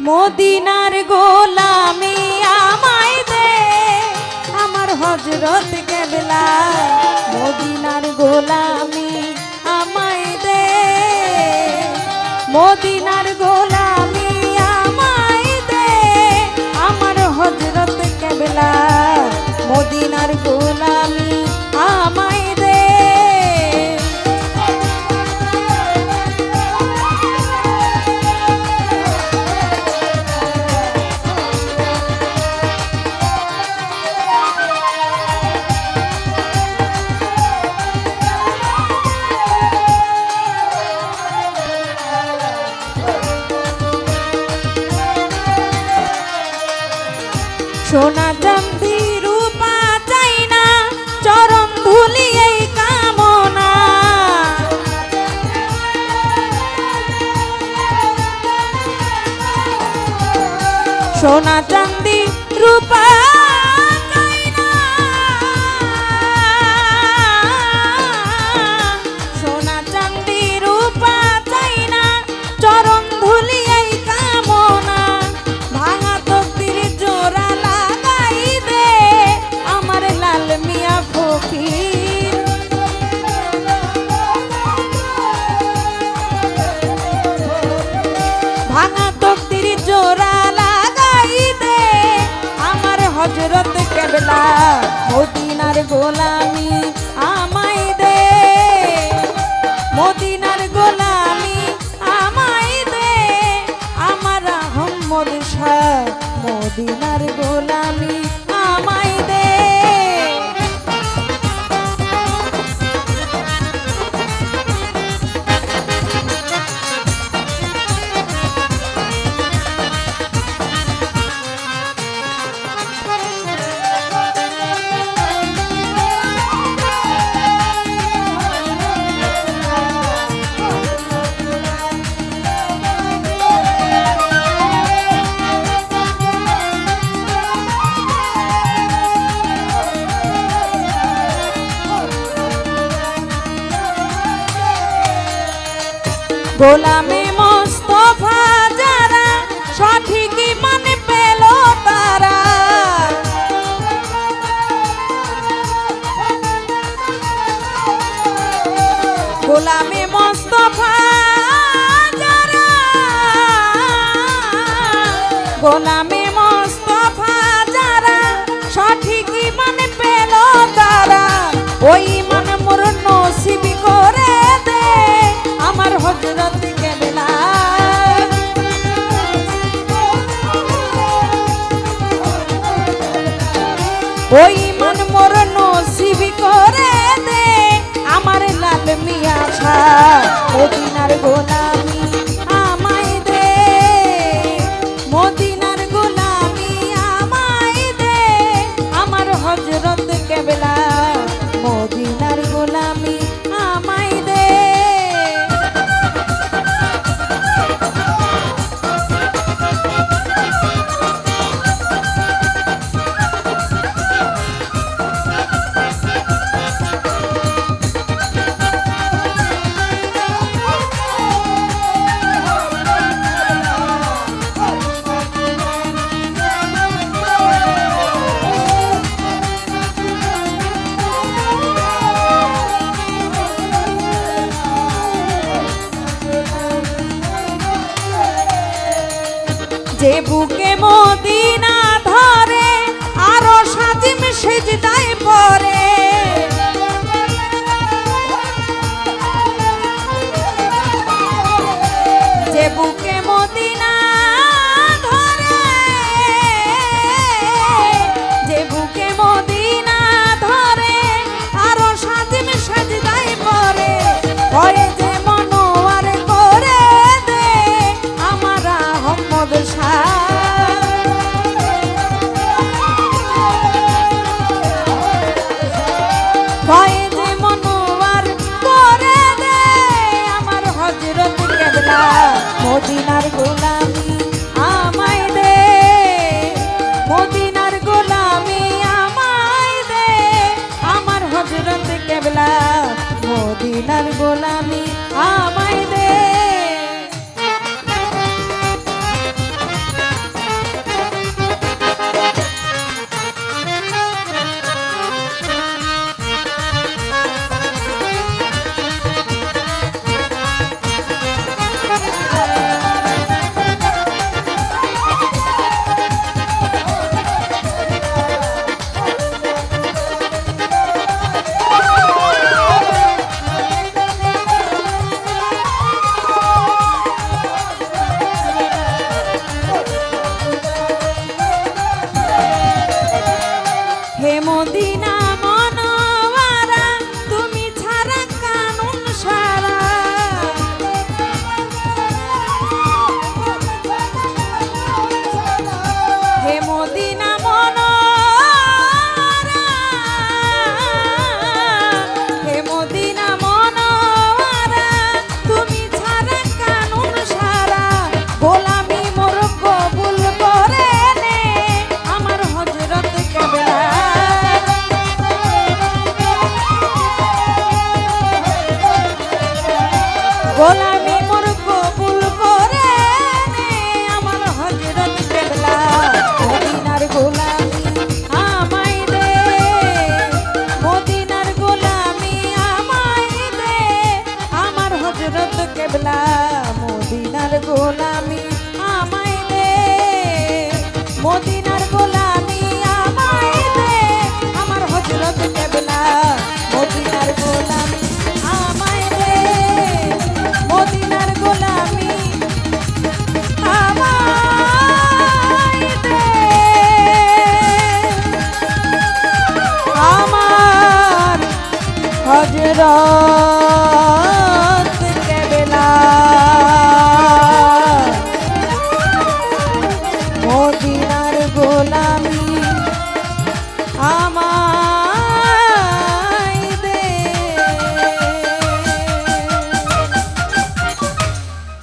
মদিনার গোলামি আমায় দে। আমার হজরত কেবলা মদিনার গোলামি আমায় দে। মদিনার গোলামি আমায় দে। আমার হজরত কেবলা মদিনার গোলামি মদিনার গোলামি গোলামে মোস্তফা যারা সঠিক মানে পেল তারা। গোলামে মোস্তফা যারা গোলামে মোস্তফা যারা যে বুকে মদিনা ধরে, আরও সাজিম সেজদায় পরে। যে বুকে মদিনা ধরে, যে বুকে মদিনা ধরে, আরও সাজিম সেজদায় পরে। পরে যে মনোয়ার করে দে, আমার আহম্মদ শাহ মদিনার গোলামি মদিনার গোলা